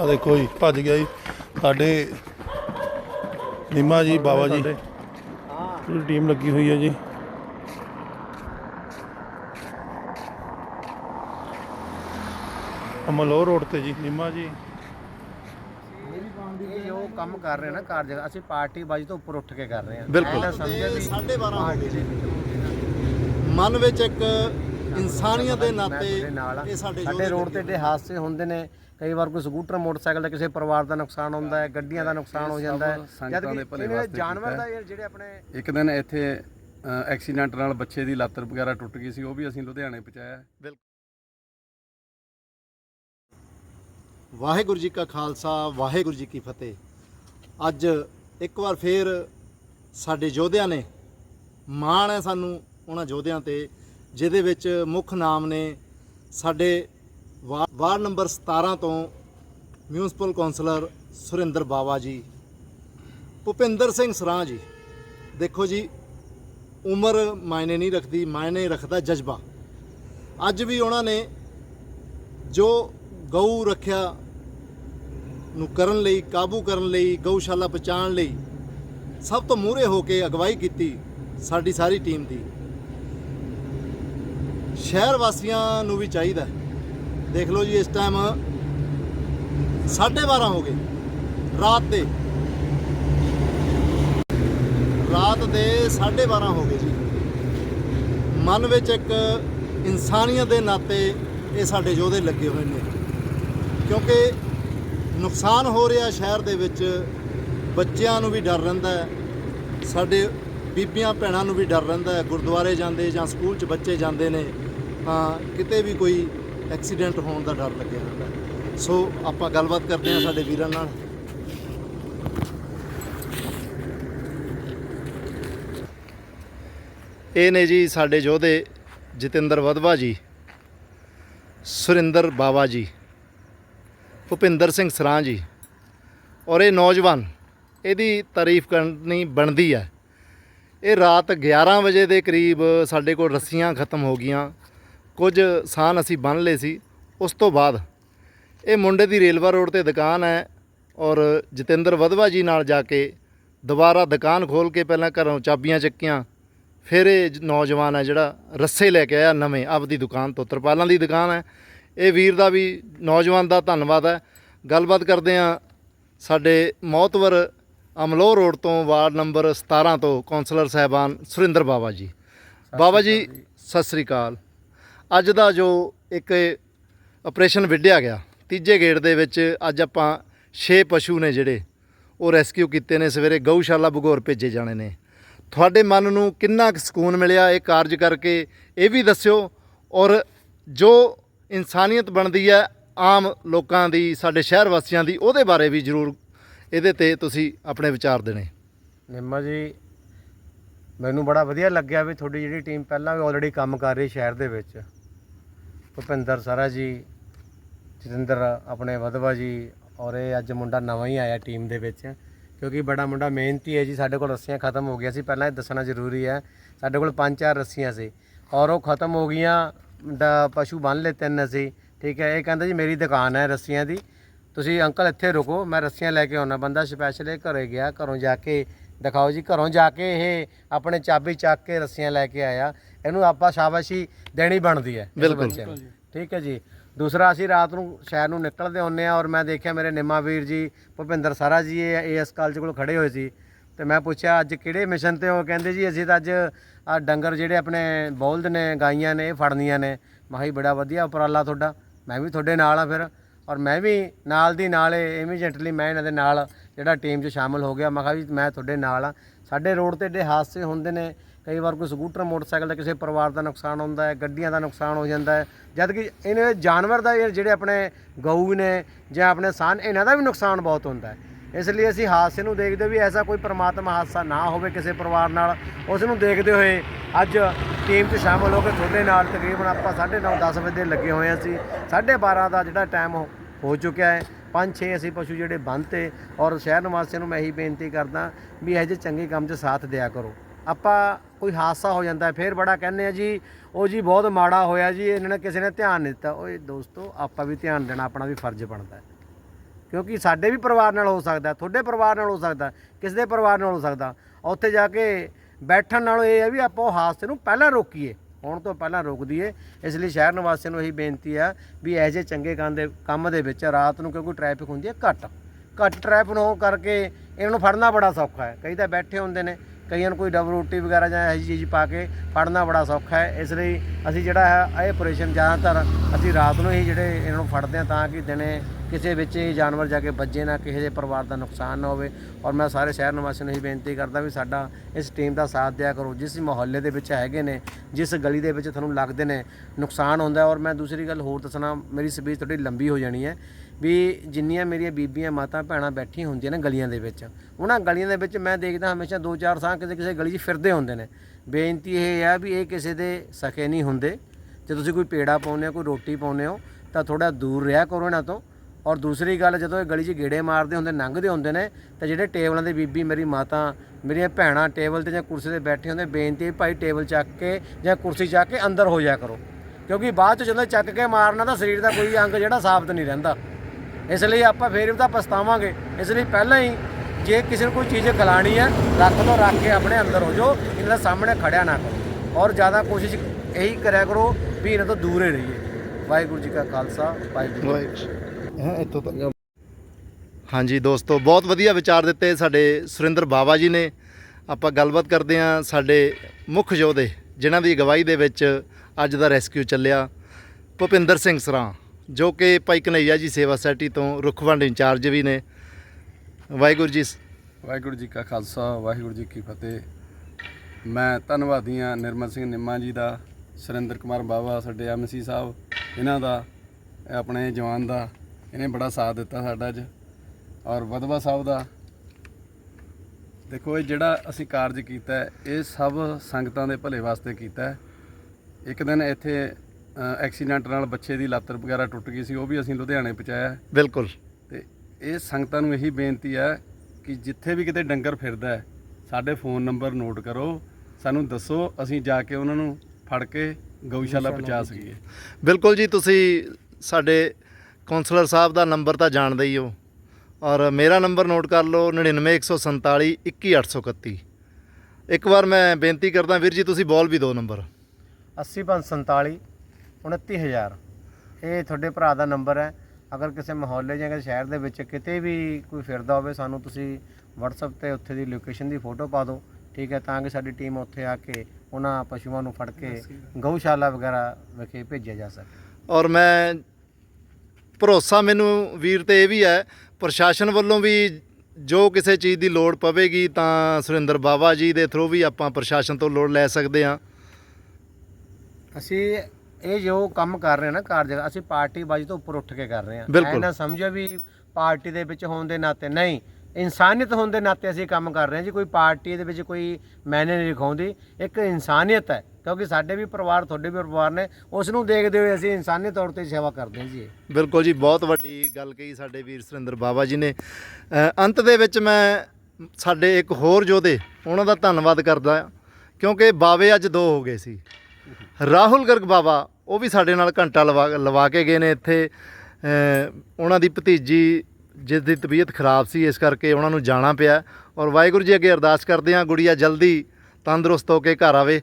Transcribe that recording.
ਆ ਦੇਖੋ ਜੀ ਭੱਜ ਗਿਆ ਜੀ। ਸਾਡੇ ਨਿਮਾ ਜੀ ਬਾਬਾ ਜੀ। ਪੂਰੀ ਟੀਮ ਲੱਗੀ ਹੋਈ ਹੈ ਜੀ। ਅਮਲੋਹ ਰੋਡ ਤੇ ਜੀ ਨਿਮਾ ਜੀ। ਇਹ ਜੋ ਕੰਮ ਕਰ ਰਹੇ ਨਾ ਕਾਰਜ ਅਸੀਂ ਪਾਰਟੀ ਬਾਜੀ ਤੋਂ ਉੱਪਰ ਉੱਠ ਕੇ ਕਰ ਰਹੇ ਹਾਂ ਬਿਲਕੁਲ। ਐਂ ਨਾ ਸਮਝਿਆ ਵੀ ਸਾਢੇ ਬਾਰਾਂ ਹੋ ਪਾਰਟੀ ਗਏ ਦੇ ਵਿੱਚ ਹੋਗੇ ਨਾ। ਮਨ ਵਿੱਚ ਇੱਕ ਇਨਸਾਨੀਅਤ ਦੇ ਨਾਤੇ। ਇਹ ਸਾਡੇ ਸਾਡੇ ਰੋਡ ਤੇ ਏਡੇ ਹਾਦਸੇ ਹੁੰਦੇ ਨੇ ਕਈ ਵਾਰ ਕੋਈ ਸਕੂਟਰ ਮੋਟਰਸਾਈਕਲ ਦਾ ਕਿਸੇ ਪਰਿਵਾਰ ਦਾ ਨੁਕਸਾਨ ਹੁੰਦਾ ਹੈ ਗੱਡੀਆਂ ਦਾ ਨੁਕਸਾਨ ਹੋ ਜਾਂਦਾ ਹੈ। ਜਦ ਕਿ ਜਾਨਵਰ ਦਾ ਜਿਹੜੇ ਆਪਣੇ ਇੱਕ ਦਿਨ ਇੱਥੇ ਐਕਸੀਡੈਂਟ ਨਾਲ ਬੱਚੇ ਦੀ ਲੱਤ ਵਗੈਰਾ ਟੁੱਟ ਗਈ ਸੀ ਉਹ ਵੀ ਅਸੀਂ ਲੁਧਿਆਣੇ ਪਹੁੰਚਾਇਆ ਵਾਹਿਗੁਰੂ ਜੀ ਕਾ ਖਾਲਸਾ ਵਾਹਿਗੁਰੂ ਜੀ ਕੀ ਫਤਿਹ। ਅੱਜ ਇੱਕ ਵਾਰ ਫੇਰ ਸਾਡੇ ਯੋਧਿਆਂ ਨੇ ਮਾਣ ਹੈ ਸਾਨੂੰ ਉਹਨਾਂ ਯੋਧਿਆਂ ਤੇ। ਜਿਹਦੇ ਵਿੱਚ ਮੁੱਖ ਨਾਮ ਨੇ ਸਾਡੇ ਵਾ- ਵਾਰਡ ਨੰਬਰ 17 ਤੋਂ ਮਿਊਨਿਸਪਲ ਕਾਉਂਸਲਰ ਸੁਰਿੰਦਰ ਬਾਵਾ ਜੀ, ਭੁਪਿੰਦਰ ਸਿੰਘ ਸਰਾਂ ਜੀ। ਦੇਖੋ ਜੀ, ਉਮਰ ਮਾਇਨੇ ਨਹੀਂ ਰੱਖਦੀ, ਮਾਇਨੇ ਰੱਖਦਾ ਜਜ਼ਬਾ। ਅੱਜ ਵੀ ਉਹਨਾਂ ਨੇ ਜੋ ਗਊ ਰੱਖਿਆ ਨੂੰ ਕਰਨ ਲਈ, ਕਾਬੂ ਕਰਨ ਲਈ, ਗਊਸ਼ਾਲਾ ਬਚਾਉਣ ਲਈ ਸਭ ਤੋਂ ਮੂਹਰੇ ਹੋ ਕੇ ਅਗਵਾਈ ਕੀਤੀ ਸਾਡੀ ਸਾਰੀ ਟੀਮ ਦੀ। ਸ਼ਹਿਰ ਵਾਸੀਆਂ ਨੂੰ ਵੀ ਚਾਹੀਦਾ ਦੇਖ ਲਓ ਜੀ, ਇਸ ਟਾਈਮ 12:30 ਹੋ ਗਏ। ਰਾਤ ਦੇ। ਰਾਤ ਦੇ 12:30 ਹੋ ਗਏ ਜੀ। ਮਨ ਵਿੱਚ ਇੱਕ ਇਨਸਾਨੀਅਤ ਦੇ ਨਾਤੇ ਇਹ ਸਾਡੇ ਯੋਧੇ ਲੱਗੇ ਹੋਏ ਨੇ। ਕਿਉਂਕਿ ਨੁਕਸਾਨ ਹੋ ਰਿਹਾ ਸ਼ਹਿਰ ਦੇ ਵਿੱਚ, ਬੱਚਿਆਂ ਨੂੰ ਵੀ ਡਰ ਰਹਿੰਦਾ ਹੈ। ਸਾਡੇ ਬੀਬੀਆਂ, ਭੈਣਾਂ ਨੂੰ ਵੀ ਡਰ ਰਹਿੰਦਾ ਹੈ। ਗੁਰਦੁਆਰੇ ਜਾਂਦੇ ਜਾਂ ਸਕੂਲ 'ਚ ਬੱਚੇ ਜਾਂਦੇ ਨੇ। ਤਾਂ ਕਿਤੇ ਵੀ ਕੋਈ ਐਕਸੀਡੈਂਟ ਹੋਣ ਦਾ ਡਰ ਲੱਗਿਆ ਰਹਿੰਦਾ ਸੋ ਆਪਾਂ ਗੱਲਬਾਤ ਕਰਦੇ ਹਾਂ ਸਾਡੇ ਵੀਰਾਂ ਨਾਲ। ਇਹ ਨੇ ਜੀ ਸਾਡੇ ਯੋਧੇ ਜਤਿੰਦਰ ਵਧਵਾ ਜੀ, ਸੁਰਿੰਦਰ ਬਾਵਾ ਜੀ, ਭੁਪਿੰਦਰ ਸਿੰਘ ਸਰਾਂ ਜੀ ਔਰ ਇਹ ਨੌਜਵਾਨ ਇਹਦੀ ਤਾਰੀਫ ਕਰਨੀ ਬਣਦੀ ਹੈ। ਇਹ ਰਾਤ 11 ਵਜੇ ਦੇ ਕਰੀਬ ਸਾਡੇ ਕੋਲ ਰੱਸੀਆਂ ਖਤਮ ਹੋ ਗਈਆਂ। ਕੁਝ ਸਾਨ ਅਸੀਂ ਬੰਨ ਲਏ ਸੀ ਉਸ ਤੋਂ ਬਾਅਦ ਇਹ ਮੁੰਡੇ ਦੀ ਰੇਲਵਾ ਰੋਡ ਤੇ ਦੁਕਾਨ ਹੈ ਔਰ ਜਤਿੰਦਰ ਵਧਵਾ ਜੀ ਨਾਲ ਜਾ ਕੇ ਦੁਬਾਰਾ ਦੁਕਾਨ ਖੋਲ ਕੇ ਪਹਿਲਾਂ ਘਰੋਂ ਚਾਬੀਆਂ ਚੱਕੀਆਂ ਫਿਰ ਇਹ ਨੌਜਵਾਨ ਹੈ ਜਿਹੜਾ ਰੱਸੇ ਲੈ ਕੇ ਆਇਆ ਨਵੇਂ ਆਪਦੀ ਦੁਕਾਨ ਤੋਂ ਤਰਪਾਲਾਂ ਦੀ ਦੁਕਾਨ ਹੈ। ਇਹ ਵੀਰ ਦਾ ਵੀ ਨੌਜਵਾਨ ਦਾ ਧੰਨਵਾਦ ਹੈ। ਗੱਲਬਾਤ ਕਰਦੇ ਆ ਸਾਡੇ ਮੌਤਵਰ ਅਮਲੋਹ ਰੋਡ ਤੋਂ ਵਾਰਡ ਨੰਬਰ 17 ਤੋਂ ਕੌਂਸਲਰ ਸਾਹਿਬਾਨ ਸੁਰਿੰਦਰ ਬਾਬਾ ਜੀ। ਬਾਬਾ ਜੀ। ਸਤਿ ਸ੍ਰੀ ਅਕਾਲ। ਅੱਜ ਦਾ ਜੋ ਇੱਕ ਆਪਰੇਸ਼ਨ ਵਿੱਢਿਆ ਗਿਆ, ਤੀਜੇ ਗੇੜ ਦੇ ਵਿੱਚ ਅੱਜ ਆਪਾਂ 6 ਪਸ਼ੂ ਨੇ ਜਿਹੜੇ, ਉਹ ਰੈਸਕਿਊ ਕੀਤੇ ਨੇ, ਸਵੇਰੇ ਗਊਸ਼ਾਲਾ ਬਗੌਰ ਭੇਜੇ ਜਾਣੇ ਨੇ। ਤੁਹਾਡੇ ਮਨ ਨੂੰ ਕਿੰਨਾ ਕੁ ਸਕੂਨ ਮਿਲਿਆ ਇਹ ਕਾਰਜ ਕਰਕੇ, ਇਹ ਵੀ ਦੱਸਿਓ, ਔਰ ਜੋ ਇਨਸਾਨੀਅਤ ਬਣਦੀ ਹੈ ਆਮ ਲੋਕਾਂ ਦੀ, ਸਾਡੇ ਸ਼ਹਿਰ ਵਾਸੀਆਂ ਦੀ, ਉਹਦੇ ਬਾਰੇ ਵੀ ਜ਼ਰੂਰ ਇਹਦੇ ਤੇ ਤੁਸੀਂ ਆਪਣੇ ਵਿਚਾਰ ਦੇਣੇ। ਨਿੰਮਾ ਜੀ, ਮੈਨੂੰ ਬੜਾ ਵਧੀਆ ਲੱਗਿਆ ਵੀ ਤੁਹਾਡੀ ਜਿਹੜੀ ਟੀਮ ਪਹਿਲਾਂ ਵੀ ਆਲਰੇਡੀ ਕੰਮ ਕਰ ਰਹੀ ਸ਼ਹਿਰ ਦੇ ਵਿੱਚ। ਭੁਪਿੰਦਰ ਸਾਰਾ ਜੀ, ਜਤਿੰਦਰ ਆਪਣੇ ਵਧਵਾ ਜੀ ਔਰ ਇਹ ਅੱਜ ਮੁੰਡਾ ਨਵਾਂ ਹੀ ਆਇਆ ਟੀਮ ਦੇ ਵਿੱਚ ਕਿਉਂਕਿ ਬੜਾ ਮੁੰਡਾ ਮਿਹਨਤੀ ਹੈ ਜੀ, ਸਾਡੇ ਕੋਲ ਰੱਸੀਆਂ ਖਤਮ ਹੋ ਗਈਆਂ ਸੀ, ਪਹਿਲਾਂ ਇਹ ਦੱਸਣਾ ਜ਼ਰੂਰੀ ਹੈ, ਸਾਡੇ ਕੋਲ ਪੰਜ ਚਾਰ ਰੱਸੀਆਂ ਸੀ ਔਰ ਉਹ ਖਤਮ ਹੋ ਗਈਆਂ ਡ- ਪਸ਼ੂ ਬੰਨ ਲਏ ਤਿੰਨ ਅਸੀਂ, ਠੀਕ ਹੈ, ਇਹ ਕਹਿੰਦਾ ਜੀ ਮੇਰੀ ਦੁਕਾਨ ਹੈ ਰੱਸੀਆਂ ਦੀ, ਤੁਸੀਂ ਅੰਕਲ ਇੱਥੇ ਰੁਕੋ, ਮੈਂ ਰੱਸੀਆਂ ਲੈ ਕੇ ਆਉਣਾ ਬੰਦਾ ਸਪੈਸ਼ਲ ਇਹ ਘਰੇ ਗਿਆ, ਘਰੋਂ ਜਾ ਕੇ ਦਿਖਾਓ ਜੀ, ਘਰੋਂ ਜਾ ਕੇ ਇਹ ਆਪਣੇ ਚਾਬੀ ਚੱਕ ਕੇ ਰੱਸੀਆਂ ਲੈ ਕੇ ਆਇਆ ਇਹਨੂੰ ਆਪਾਂ ਸ਼ਾਬਾਸ਼ੀ ਦੇਣੀ ਬਣਦੀ ਹੈ ਇਸ ਬਿਲਕੁਲ। ਬੱਚੇ ਨੂੰ। ਠੀਕ ਹੈ ਜੀ। ਦੂਸਰਾ ਅਸੀਂ ਰਾਤ ਨੂੰ ਸ਼ਹਿਰ ਨੂੰ ਨਿਕਲਦੇ ਹੁੰਨੇ ਆ ਔਰ ਮੈਂ ਦੇਖਿਆ ਮੇਰੇ ਨਿੰਮਾ ਵੀਰ ਜੀ ਭੁਪਿੰਦਰ ਸਾਰਾ ਜੀ ਇਹ ਏਐਸ ਕਾਲਜ ਕੋਲ ਖੜੇ ਹੋਏ ਸੀ। ਤੇ ਮੈਂ ਪੁੱਛਿਆ ਅੱਜ ਕਿਹੜੇ ਮਿਸ਼ਨ ਤੇ ਹੋ? ਕਹਿੰਦੇ ਜੀ ਅਸੀਂ ਤਾਂ ਅੱਜ ਆ ਡੰਗਰ ਜਿਹੜੇ ਆਪਣੇ ਬੌਲਦ ਨੇ ਗਾਈਆਂ ਨੇ ਇਹ ਫੜਨੀਆਂ ਨੇ। ਮੈਂ ਕਿਹਾ ਜੀ ਬੜਾ ਵਧੀਆ ਉਪਰਾਲਾ ਤੁਹਾਡਾ। ਮੈਂ ਵੀ ਤੁਹਾਡੇ ਨਾਲ ਆ ਫਿਰ। ਔਰ ਮੈਂ ਵੀ ਨਾਲ ਦੀ ਨਾਲ ਇਮੀਡੀਏਟਲੀ ਮੈਂ ਇਹਨਾਂ ਦੇ ਨਾਲ ਜਿਹੜਾ ਟੀਮ 'ਚ ਸ਼ਾਮਲ ਹੋ ਗਿਆ। ਮੈਂ ਕਿਹਾ ਵੀ ਮੈਂ ਤੁਹਾਡੇ ਨਾਲ ਆ ਸਾਡੇ ਰੋਡ ਤੇ ਏਡੇ ਹਾਦਸੇ ਹੁੰਦੇ ਨੇ ਕਈ ਵਾਰ ਕੋਈ ਸਕੂਟਰ, ਮੋਟਰਸਾਈਕਲ ਦਾ ਕਿਸੇ ਪਰਿਵਾਰ ਦਾ ਨੁਕਸਾਨ ਹੁੰਦਾ ਹੈ, ਗੱਡੀਆਂ ਦਾ ਨੁਕਸਾਨ ਹੋ ਜਾਂਦਾ ਹੈ ਜਦ ਕਿ ਇਹਨੇ ਜਾਨਵਰ ਦਾ ਇਹ ਜਿਹੜੇ ਆਪਣੇ ਗਊ ਨੇ ਜਾਂ ਆਪਣੇ ਸਾਨ, ਇਹਨਾਂ ਦਾ ਵੀ ਨੁਕਸਾਨ ਬਹੁਤ ਹੁੰਦਾ ਹੈ। ਇਸ ਲਈ ਅਸੀਂ ਹਾਦਸੇ ਨੂੰ ਦੇਖਦੇ ਵੀ ਐਸਾ ਕੋਈ ਪਰਮਾਤਮਾ ਹਾਦਸਾ ਨਾ ਹੋਵੇ ਕਿਸੇ ਪਰਿਵਾਰ ਨਾਲ, ਉਸ ਨੂੰ ਦੇਖਦੇ ਹੋਏ ਅੱਜ ਟੀਮ 'ਚ ਸ਼ਾਮਲ ਹੋ ਕੇ ਤੁਹਾਡੇ ਨਾਲ ਤਕਰੀਬਨ ਆਪਾਂ 9:30 10 ਵਜੇ ਦੇ ਲੱਗੇ ਹੋਏ ਹਾਂ ਅਸੀਂ। 12:30 ਦਾ ਜਿਹੜਾ ਟਾਈਮ ਹੋ ਚੁੱਕਿਆ ਹੈ। ਪੰਜ, ਛੇ ਅਸੀਂ ਪਸ਼ੂ ਜਿਹੜੇ ਬੰਨ੍ਹਤੇ ਔਰ ਸ਼ਹਿਰ ਨਿਵਾਸੀਆਂ ਨੂੰ ਮੈਂ ਇਹੀ ਬੇਨਤੀ ਕਰਦਾ ਵੀ ਇਹੋ ਜਿਹੇ ਚੰਗੇ ਕੰਮ 'ਚ ਸਾਥ ਦਿਆ ਕਰੋ। ਆਪਾਂ ਕੋਈ ਹਾਦਸਾ ਹੋ ਜਾਂਦਾ ਫਿਰ ਬੜਾ ਕਹਿੰਦੇ ਆ ਜੀ, ਉਹ ਜੀ ਬਹੁਤ ਮਾੜਾ ਹੋਇਆ ਜੀ, ਇਹਨਾਂ ਨੇ ਕਿਸੇ ਨੇ ਧਿਆਨ ਨਹੀਂ ਦਿੱਤਾ। ਓਏ ਦੋਸਤੋ, ਆਪਾਂ ਵੀ ਧਿਆਨ ਦੇਣਾ, ਆਪਣਾ ਵੀ ਫਰਜ਼ ਬਣਦਾ ਹੈ। ਕਿਉਂਕਿ ਸਾਡੇ ਵੀ ਪਰਿਵਾਰ ਨਾਲ ਹੋ ਸਕਦਾ, ਤੁਹਾਡੇ ਪਰਿਵਾਰ ਨਾਲ ਹੋ ਸਕਦਾ, ਕਿਸੇ ਦੇ ਪਰਿਵਾਰ ਨਾਲ ਹੋ ਸਕਦਾ। ਉੱਥੇ ਜਾ ਕੇ ਬੈਠਣ ਨਾਲੋਂ ਇਹ ਹੈ ਵੀ ਆਪਾਂ ਉਹ ਹਾਦਸੇ ਨੂੰ ਪਹਿਲਾਂ ਰੋਕੀਏ, ਹੋਣ ਤੋਂ ਪਹਿਲਾਂ ਰੋਕ ਦਈਏ। ਇਸ ਲਈ ਸ਼ਹਿਰ ਨਿਵਾਸੀਆਂ ਨੂੰ ਇਹੀ ਬੇਨਤੀ ਆ ਵੀ ਇਹੋ ਜਿਹੇ ਚੰਗੇ ਕੰਮ ਦੇ ਕੰਮ ਦੇ ਵਿੱਚ ਰਾਤ ਨੂੰ ਕਿਉਂਕਿ ਟ੍ਰੈਫਿਕ ਹੁੰਦੀ ਹੈ ਘੱਟ ਘੱਟ ਟ੍ਰੈਫਿਕ ਹੋਣ ਕਰਕੇ ਇਹਨਾਂ ਨੂੰ ਫੜਨਾ ਬੜਾ ਸੌਖਾ ਹੈ। ਕਈ ਤਾਂ ਬੈਠੇ ਹੁੰਦੇ ਨੇ ਕਈਆਂ ਨੂੰ ਕੋਈ ਡਬਲ ਰੋਟੀ ਵਗੈਰਾ ਜਾਂ ਇਹੋ ਜਿਹੀ ਚੀਜ਼ ਪਾ ਕੇ ਫੜਨਾ ਬੜਾ ਸੌਖਾ ਹੈ। ਇਸ ਲਈ ਅਸੀਂ ਜਿਹੜਾ ਹੈ, ਇਹ ਆਪਰੇਸ਼ਨ ਜ਼ਿਆਦਾਤਰ ਅਸੀਂ ਰਾਤ ਨੂੰ ਹੀ ਜਿਹੜੇ ਇਹਨਾਂ ਨੂੰ ਫੜਦੇ ਹਾਂ ਤਾਂ ਕਿ ਦਿਨੇ ਕਿਸੇ ਵਿੱਚ ਇਹ ਜਾਨਵਰ ਜਾ ਕੇ ਵੱਜੇ ਨਾ, ਕਿਸੇ ਦੇ ਪਰਿਵਾਰ ਦਾ ਨੁਕਸਾਨ ਨਾ ਹੋਵੇ। ਔਰ ਮੈਂ ਸਾਰੇ ਸ਼ਹਿਰ ਨਿਵਾਸੀਆਂ ਨੂੰ ਇਹੀ ਬੇਨਤੀ ਕਰਦਾ ਵੀ ਸਾਡਾ ਇਸ ਟੀਮ ਦਾ ਸਾਥ ਦਿਆ ਕਰੋ। ਜਿਸ ਮੁਹੱਲੇ ਦੇ ਵਿੱਚ ਹੈਗੇ ਨੇ, ਜਿਸ ਗਲੀ ਦੇ ਵਿੱਚ ਤੁਹਾਨੂੰ ਲੱਗਦੇ ਨੇ ਨੁਕਸਾਨ ਹੁੰਦਾ ਔਰ ਮੈਂ ਦੂਸਰੀ ਗੱਲ ਹੋਰ ਦੱਸਣਾ, ਮੇਰੀ ਸਪੀਚ ਥੋੜੀ ਲੰਬੀ ਹੋ ਜਾਣੀ ਹੈ ਵੀ ਜਿੰਨੀਆਂ ਮੇਰੀਆਂ ਬੀਬੀਆਂ, ਮਾਤਾ, ਭੈਣਾਂ ਬੈਠੀਆਂ ਹੁੰਦੀਆਂ ਨੇ ਗਲੀਆਂ ਦੇ ਵਿੱਚ, ਉਹਨਾਂ ਗਲੀਆਂ ਦੇ ਵਿੱਚ ਮੈਂ ਦੇਖਦਾ ਹਮੇਸ਼ਾ ਦੋ ਚਾਰ ਸਾਹ ਕਿਸੇ ਕਿਸੇ ਗਲੀ 'ਚ ਫਿਰਦੇ ਹੁੰਦੇ ਨੇ। ਬੇਨਤੀ ਇਹ ਹੈ ਵੀ ਇਹ ਕਿਸੇ ਦੇ ਸਕੇ ਨਹੀਂ ਹੁੰਦੇ। ਜੇ ਤੁਸੀਂ ਕੋਈ ਪੇੜਾ ਪਾਉਂਦੇ ਹੋ, ਕੋਈ ਰੋਟੀ ਪਾਉਂਦੇ ਹੋ, ਤਾਂ ਥੋੜਾ ਦੂਰ ਰਿਹਾ ਕਰੋ ਇਹਨਾਂ ਤੋਂ। ਔਰ ਦੂਸਰੀ ਗੱਲ ਜਦੋਂ ਇਹ ਗਲੀ 'ਚ ਗੇੜੇ ਮਾਰਦੇ ਹੁੰਦੇ ਲੰਘਦੇ ਹੁੰਦੇ ਨੇ ਤਾਂ ਜਿਹੜੇ ਟੇਬਲਾਂ ਦੇ ਬੀਬੀ ਮੇਰੀ ਮਾਤਾ ਮੇਰੀਆਂ ਭੈਣਾਂ ਟੇਬਲ ਤੇ ਜਾਂ ਕੁਰਸੀ ਤੇ ਬੈਠੇ ਹੁੰਦੇ ਬੇਨਤੀ ਭਾਈ ਟੇਬਲ ਚੱਕ ਕੇ ਜਾਂ ਕੁਰਸੀ ਚੱਕ ਕੇ ਅੰਦਰ ਹੋ ਜਾਇਆ ਕਰੋ। ਕਿਉਂਕਿ ਬਾਅਦ ਚ ਜਦੋਂ ਚੱਕ ਕੇ ਮਾਰਨਾ ਤਾਂ ਸਰੀਰ ਦਾ ਕੋਈ ਅੰਗ ਜਿਹੜਾ ਸਾਬਤ ਨਹੀਂ ਰਹਿੰਦਾ। ਇਸ ਲਈ ਆਪਾਂ ਫੇਰ ਵੀ ਤਾਂ ਪਛਤਾਵਾਂਗੇ। ਇਸ ਲਈ ਪਹਿਲਾਂ ਹੀ ਜੇ ਕਿਸੇ ਨੂੰ ਕੋਈ ਚੀਜ਼ ਖਿਲਾਣੀ ਹੈ ਰੱਖ ਤੋਂ ਰੱਖ ਕੇ ਆਪਣੇ ਅੰਦਰ ਹੋ ਜਾਓ ਇਹਨਾਂ ਦੇ ਸਾਹਮਣੇ ਖੜਿਆ ਨਾ ਕਰੋ। ਔਰ ਜ਼ਿਆਦਾ ਕੋਸ਼ਿਸ਼ ਇਹੀ ਕਰਿਆ ਕਰੋ ਵੀ ਇਹਨਾਂ ਤੋਂ ਦੂਰ ਹੀ ਰਹੀਏ। ਵਾਹਿਗੁਰੂ ਜੀ ਕਾ ਖਾਲਸਾ ਵਾਹਿਗੁਰੂ ਜੀ। ਹੈ ਇੱਥੋਂ ਤੱਕ? ਹਾਂਜੀ ਦੋਸਤੋ ਬਹੁਤ ਵਧੀਆ ਵਿਚਾਰ ਦਿੱਤੇ ਸਾਡੇ ਸੁਰਿੰਦਰ ਬਾਬਾ ਜੀ ਨੇ। ਆਪਾਂ ਗੱਲਬਾਤ ਕਰਦੇ ਹਾਂ ਸਾਡੇ ਮੁੱਖ ਯੋਧੇ ਜਿਨ੍ਹਾਂ ਦੀ ਅਗਵਾਈ ਦੇ ਵਿੱਚ ਅੱਜ ਦਾ ਰੈਸਕਿਊ ਚੱਲਿਆ ਭੁਪਿੰਦਰ ਸਿੰਘ ਸਰਾਂ ਜੋ ਕਿ ਭਾਈ ਕਨਈਆ ਜੀ ਸੇਵਾ ਸੋਸਾਇਟੀ ਤੋਂ ਰੁੱਖਵੰਡ ਇੰਚਾਰਜ ਵੀ ਨੇ। ਵਾਹਿਗੁਰੂ ਜੀ ਵਾਹਿਗੁਰੂ ਜੀ ਕਾ ਖਾਲਸਾ ਵਾਹਿਗੁਰੂ ਜੀ ਕੀ ਫਤਿਹ। ਮੈਂ ਧੰਨਵਾਦੀ ਹਾਂ ਨਿਰਮਲ ਸਿੰਘ ਨਿੰਮਾ ਜੀ ਦਾ ਸੁਰਿੰਦਰ ਕੁਮਾਰ ਬਾਵਾ ਸਾਡੇ ਐਮਸੀ ਸਾਹਿਬ ਇਹਨਾਂ ਦਾ ਆਪਣੇ ਜਵਾਨ ਦਾ। ਇਹਨੇ ਬੜਾ ਸਾਥ ਦਿੱਤਾ ਸਾਡਾ ਅੱਜ ਔਰ ਵਦਵਾ ਸਾਹਿਬ ਦਾ ਦੇਖੋ ਇਹ ਜਿਹੜਾ ਅਸੀਂ ਕਾਰਜ ਕੀਤਾ ਹੈ, ਇਹ ਸਭ ਸੰਗਤਾਂ ਦੇ ਭਲੇ ਵਾਸਤੇ ਕੀਤਾ ਹੈ। ਇੱਕ ਦਿਨ ਇੱਥੇ ਐਕਸੀਡੈਂਟ ਨਾਲ ਬੱਚੇ ਦੀ ਲੱਤ ਵਗੈਰਾ ਟੁੱਟ ਗਈ ਸੀ ਉਹ ਵੀ ਅਸੀਂ ਲੁਧਿਆਣੇ ਪਹੁੰਚਾਇਆ। ਬਿਲਕੁਲ ਤੇ ਇਹ ਸੰਗਤਾਂ ਨੂੰ ਇਹੀ ਬੇਨਤੀ ਹੈ ਕਿ ਜਿੱਥੇ ਵੀ ਕਿਤੇ ਡੰਗਰ ਫਿਰਦਾ ਹੈ ਸਾਡੇ ਫੋਨ ਨੰਬਰ ਨੋਟ ਕਰੋ ਸਾਨੂੰ ਦੱਸੋ ਅਸੀਂ ਜਾ ਕੇ ਉਹਨਾਂ ਨੂੰ ਫੜ ਕੇ ਗਊਸ਼ਾਲਾ ਪਹੁੰਚਾ ਸਕੀਏ ਬਿਲਕੁਲ ਜੀ ਤੁਸੀਂ ਸਾਡੇ ਕਾਉਂਸਲਰ ਸਾਹਿਬ ਦਾ ਨੰਬਰ ਤਾਂ ਜਾਣਦੇ ਹੀ ਹੋ ਔਰ ਮੇਰਾ ਨੰਬਰ ਨੋਟ ਕਰ ਲਓ 99147 21831 ਇੱਕ ਵਾਰ ਮੈਂ ਬੇਨਤੀ ਕਰਦਾ ਵੀਰ ਜੀ ਤੁਸੀਂ ਬੋਲ ਵੀ ਦਿਓ ਨੰਬਰ। 8047 29000 ਇਹ ਤੁਹਾਡੇ ਭਰਾ ਦਾ ਨੰਬਰ ਹੈ। ਅਗਰ ਕਿਸੇ ਮੁਹੱਲੇ ਜਾਂ ਕਿਸੇ ਸ਼ਹਿਰ ਦੇ ਵਿੱਚ ਕਿਤੇ ਵੀ ਕੋਈ ਫਿਰਦਾ ਹੋਵੇ ਸਾਨੂੰ ਤੁਸੀਂ WhatsApp ਤੇ ਉੱਥੇ ਦੀ ਲੋਕੇਸ਼ਨ ਦੀ ਫੋਟੋ ਪਾ ਦਿਓ। ਠੀਕ ਹੈ ਤਾਂ ਕਿ ਸਾਡੀ ਟੀਮ ਉੱਥੇ ਆ ਕੇ ਉਹਨਾਂ ਪਸ਼ੂਆਂ ਨੂੰ ਫੜ ਕੇ। ਗਊਸ਼ਾਲਾ ਵਗੈਰਾ ਵਿਖੇ ਭੇਜਿਆ ਜਾ ਸਕੇ। ਔਰ ਮੈਂ ਭਰੋਸਾ ਮੈਨੂੰ ਵੀਰ ਤੇ ਇਹ ਵੀ ਹੈ ਪ੍ਰਸ਼ਾਸਨ ਵੱਲੋਂ ਵੀ ਜੋ ਕਿਸੇ ਚੀਜ਼ ਦੀ ਲੋੜ ਪਵੇਗੀ ਤਾਂ ਸੁਰਿੰਦਰ ਬਾਬਾ ਜੀ ਦੇ ਥਰੂ ਵੀ ਆਪਾਂ ਪ੍ਰਸ਼ਾਸਨ ਤੋਂ ਲੋੜ ਲੈ ਸਕਦੇ ਹਾਂ। ਅਸੀਂ ਇਹ ਜੋ ਕੰਮ ਕਰ ਰਹੇ ਨਾ ਕਾਰਜ ਅਸੀਂ ਪਾਰਟੀ ਬਾਜੀ ਤੋਂ ਉੱਪਰ ਉੱਠ ਕੇ ਕਰ ਰਹੇ ਹਾਂ। ਐਂ ਨਾ ਸਮਝੋ ਵੀ ਪਾਰਟੀ ਦੇ ਵਿੱਚ ਹੋਣ ਦੇ ਨਾਤੇ ਨਹੀਂ ਇਨਸਾਨੀਅਤ ਹੋਣ ਦੇ ਨਾਤੇ ਅਸੀਂ ਕੰਮ ਕਰ ਰਹੇ ਹਾਂ ਜੀ ਕੋਈ ਪਾਰਟੀ ਦੇ ਵਿੱਚ ਕੋਈ ਮੈਨੇ ਨਹੀਂ ਦਿਖਾਉਂਦੀ। ਇੱਕ ਇਨਸਾਨੀਅਤ ਹੈ। ਕਿਉਂਕਿ ਸਾਡੇ ਵੀ ਪਰਿਵਾਰ, ਤੁਹਾਡੇ ਵੀ ਪਰਿਵਾਰ ਨੇ ਉਸ ਨੂੰ ਦੇਖਦੇ ਹੋਏ ਅਸੀਂ ਇਨਸਾਨੀ ਤੌਰ ਤੇ ਸੇਵਾ ਕਰਦੇ ਹਾਂ ਜੀ ਬਿਲਕੁਲ ਜੀ, ਬਹੁਤ ਵੱਡੀ ਗੱਲ ਕਹੀ ਸਾਡੇ ਵੀਰ ਸੁਰਿੰਦਰ ਬਾਬਾ ਜੀ ਨੇ। ਅੰਤ ਦੇ ਵਿੱਚ ਮੈਂ ਸਾਡੇ ਇੱਕ ਹੋਰ ਯੋਧੇ, ਉਹਨਾਂ ਦਾ ਧੰਨਵਾਦ ਕਰਦਾ ਕਿਉਂਕਿ ਬਾਵੇ ਅੱਜ ਦੋ ਹੋ ਗਏ ਸੀ। ਰਾਹੁਲ ਗਰਗ ਬਾਬਾ ਉਹ ਵੀ ਸਾਡੇ ਨਾਲ ਘੰਟਾ ਲਵਾ ਲਵਾ ਕੇ ਗਏ ਨੇ ਇੱਥੇ। ਉਹਨਾਂ ਦੀ ਭਤੀਜੀ, ਜਿਸ ਦੀ ਤਬੀਅਤ ਖਰਾਬ ਸੀ, ਇਸ ਕਰਕੇ ਉਹਨਾਂ ਨੂੰ ਜਾਣਾ ਪਿਆ। ਔਰ ਵਾਹਿਗੁਰੂ ਜੀ ਅੱਗੇ ਅਰਦਾਸ ਕਰਦੇ ਹਾਂ, ਗੁੜੀਆ ਜਲਦੀ ਤੰਦਰੁਸਤ ਹੋ ਕੇ ਘਰ ਆਵੇ।